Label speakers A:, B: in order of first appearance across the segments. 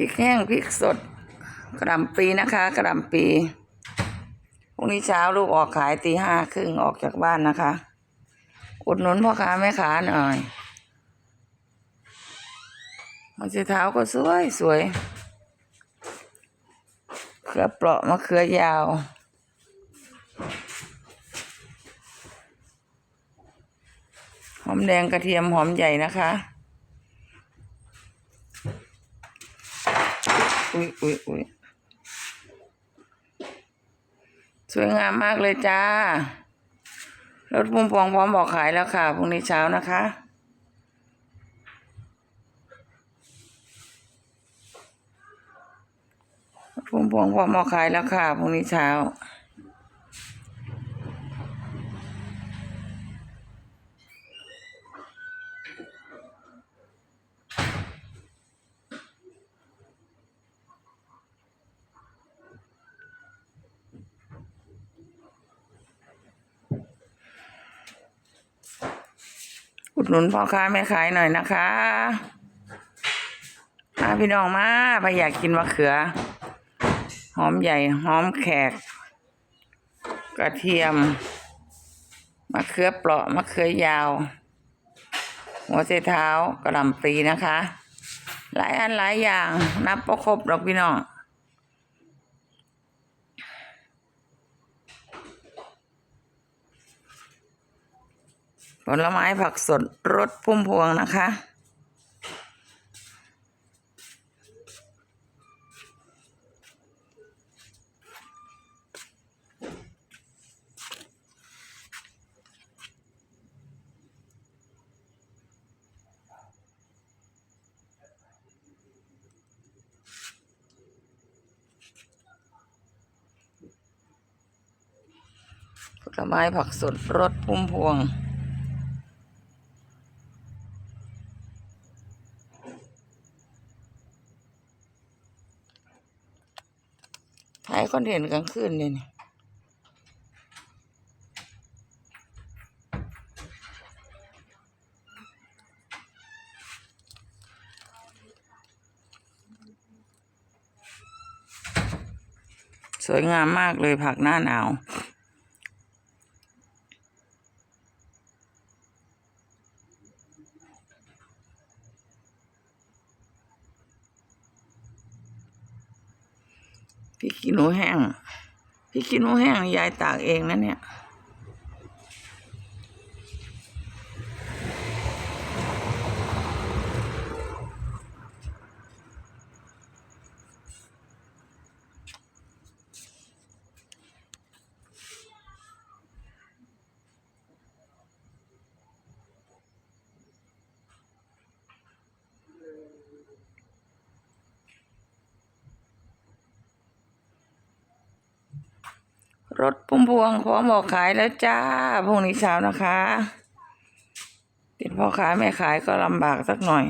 A: พริกแห้งพริกสดกระหล่ำปีนะคะกระหล่ำปีพรุ่งนี้เช้าลูกออกขายตีห้าครึ่งออกจากบ้านนะคะ อุดหนุนพ่อค้าแม่ค้าหน่อยมันจะเท้าก็สวยสวยเขือเปราะมะเขือยาวหอมแดงกระเทียมหอมใหญ่นะคะ อุ้ยอุ้ยอุ้ยสวยงามมากเลยจ้ารถพุ่มพวงพร้อมบอกขายแล้วค่ะพรุ่งนี้เช้านะคะ รถพุ่มพวงพร้อมบอกขายแล้วค่ะพรุ่งนี้เช้า หนุนพ่อค้าแม่ขายหน่อยนะคะมาพี่น้องมาไปอยากกินมะเขือ หอมใหญ่หอมแขก กระเทียมมะเขือเปราะมะเขือยาว หัวใจเท้ากระลำปลีนะคะ หลายอันหลายอย่างนับประครบหรอกพี่น้อง ผลไม้ผักสดรสพุ่มพวงนะคะ ผลไม้ผักสดรสพุ่มพวง ถ่ายคอนเทนต์กลางคืนเนี่ยนี่สวยงามมากเลยผักหน้าหนาว พริกขี้หนูแห้งพริกขี้หนูแห้งยายตากเองนะเนี่ย รถพุ่มพวงพร้อมบอกขายแล้วจ้าพรุ่งนี้เช้านะคะ ติดพ่อค้าแม่ขายก็ลำบากสักหน่อย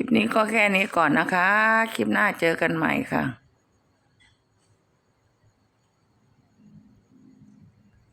A: ลิปนี้ก็แค่นี้ก่อนนะคะ คลิปหน้าเจอกันใหม่ค่ะ